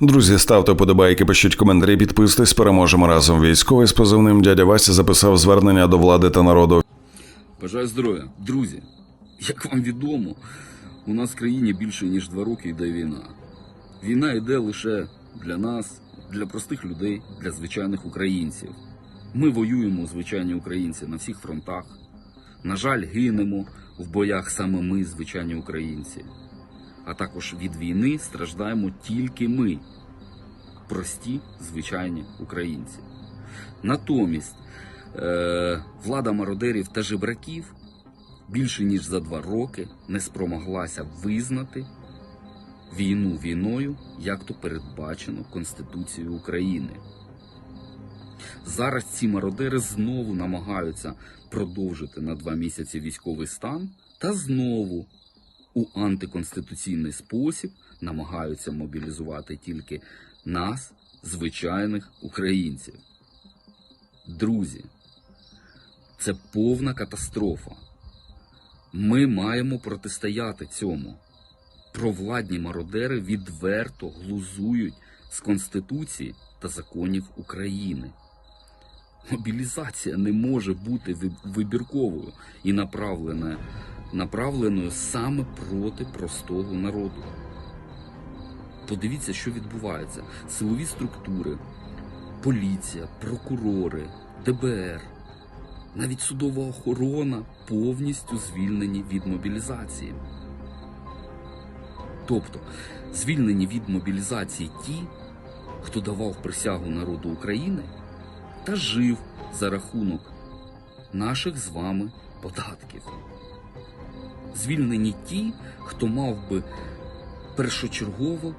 Друзі, ставте подобайки, пишіть коментарі, підписуйтесь, переможемо разом. Військовий з позивним дядя Вася записав звернення до влади та народу. Бажаю здоров'я. Друзі, як вам відомо, у нас в країні більше ніж два роки йде війна. Війна йде лише для нас, для простих людей, для звичайних українців. Ми воюємо, звичайні українці, на всіх фронтах. На жаль, гинемо в боях саме ми, звичайні українці. А також від війни страждаємо тільки ми, прості звичайні українці. Натомість е, влада мародерів та жебраків більше ніж за два роки не спромоглася визнати війну війною, як то передбачено Конституцією України. Зараз ці мародери знову намагаються продовжити на два місяці військовий стан та знову у антиконституційний спосіб намагаються мобілізувати тільки нас, звичайних українців. Друзі, це повна катастрофа. Ми маємо протистояти цьому. Провладні мародери відверто глузують з Конституції та законів України. Мобілізація не може бути вибірковою і направленою, направленою саме проти простого народу. Подивіться, що відбувається. Силові структури, поліція, прокурори, ДБР, навіть судова охорона повністю звільнені від мобілізації. Тобто звільнені від мобілізації ті, хто давав присягу народу України та жив за рахунок наших з вами податків. Звільнені ті, хто мав би першочергово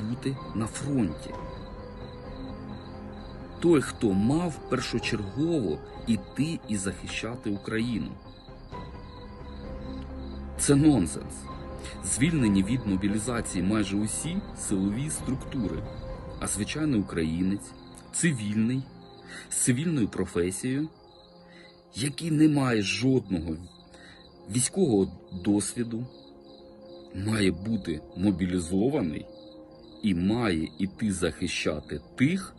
бути на фронті. Той, хто мав першочергово іти і захищати Україну. Це нонсенс. Звільнені від мобілізації майже усі силові структури, а звичайний українець, цивільний, з цивільною професією, який не має жодного військового досвіду, має бути мобілізований і має іти захищати тих,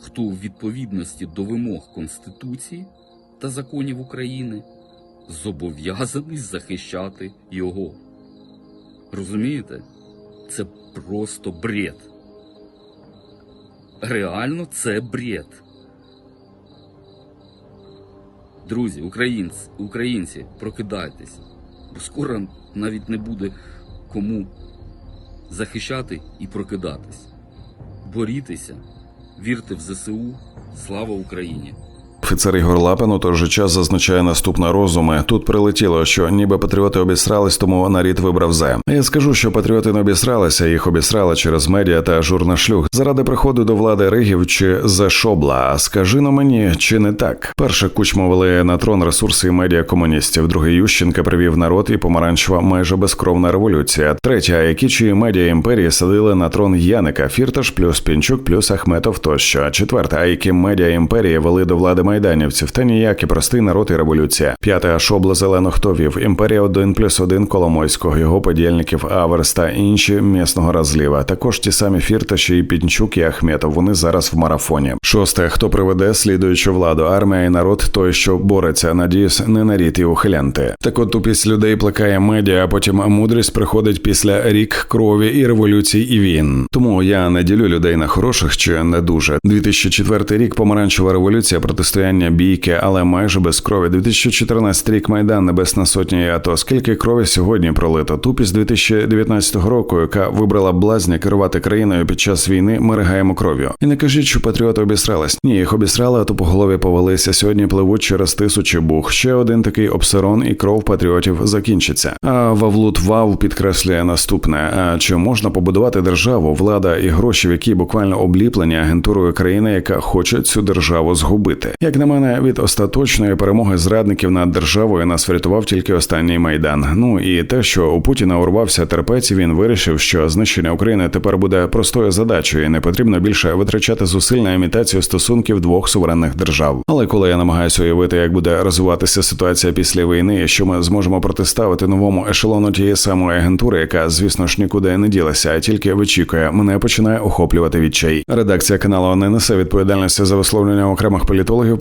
хто у відповідності до вимог Конституції та законів України зобов'язаний захищати його. Розумієте? Це просто бред. Реально це бред. Друзі, українці, українці, прокидайтеся, бо скоро навіть не буде кому захищати і прокидатись. Борітеся, вірте в ЗСУ, слава Україні! Офіцер Ігор Лапин у той же час зазначає наступне розуми. Тут прилетіло, що ніби патріоти обісрались, тому нарід вибрав зе. Я скажу, що патріоти не обісралися, їх обісрали через медіа та журнашлюг заради приходу до влади Ригів чи за шобла. А скажи на мені, чи не так? Перше кучму вели на трон ресурси і медіа комуністів. Другий Ющенка привів народ і помаранчева майже безкровна революція. Третя, які чиї медіа імперії садили на трон Яника, Фірташ плюс Пінчук плюс Ахметов тощо. Четверта, а які медіа імперії вели до влади майданівців, та ніякі простий народ і революція. П'яте шобла зелених товів, імперія 1 плюс 1 Коломойського, його подільників Аверс та інші місного розліва. Також ті самі Фірташі і Пінчук і Ахметов. Вони зараз в марафоні. Шосте, хто приведе слідуючу владу, армія і народ, той, що бореться, надіюсь, не на рід і ухилянти. Так от тупість людей плекає медіа, а потім мудрість приходить після рік крові і революцій і війн. Тому я не ділю людей на хороших чи не дуже. 2004 рік помаранчева революція протистояння бійки, але майже без крові. 2014 рік майдан Небесна Сотня і АТО. Скільки крові сьогодні пролито? Тупість 2019 року, яка вибрала блазня керувати країною під час війни. Ми ригаємо кров'ю. І не кажіть, що патріоти обісрались. Ні, їх обісрали, а то по голові повелися. Сьогодні пливуть через тисячі бух. Ще один такий обсерон і кров патріотів закінчиться. А Вавлут Вав підкреслює наступне: а чи можна побудувати державу, влада і гроші, в якій буквально обліплені агентурою країни, яка хоче цю державу згубити? Як на мене, від остаточної перемоги зрадників над державою нас врятував тільки останній майдан. Ну і те, що у Путіна урвався терпець, він вирішив, що знищення України тепер буде простою задачею, і не потрібно більше витрачати зусиль на імітацію стосунків двох суверенних держав. Але коли я намагаюся уявити, як буде розвиватися ситуація після війни, що ми зможемо протиставити новому ешелону тієї самої агентури, яка, звісно ж, нікуди не ділася, а тільки вичікує, мене починає охоплювати відчай. Редакція каналу не несе відповідальності за висловлення окремих політологів,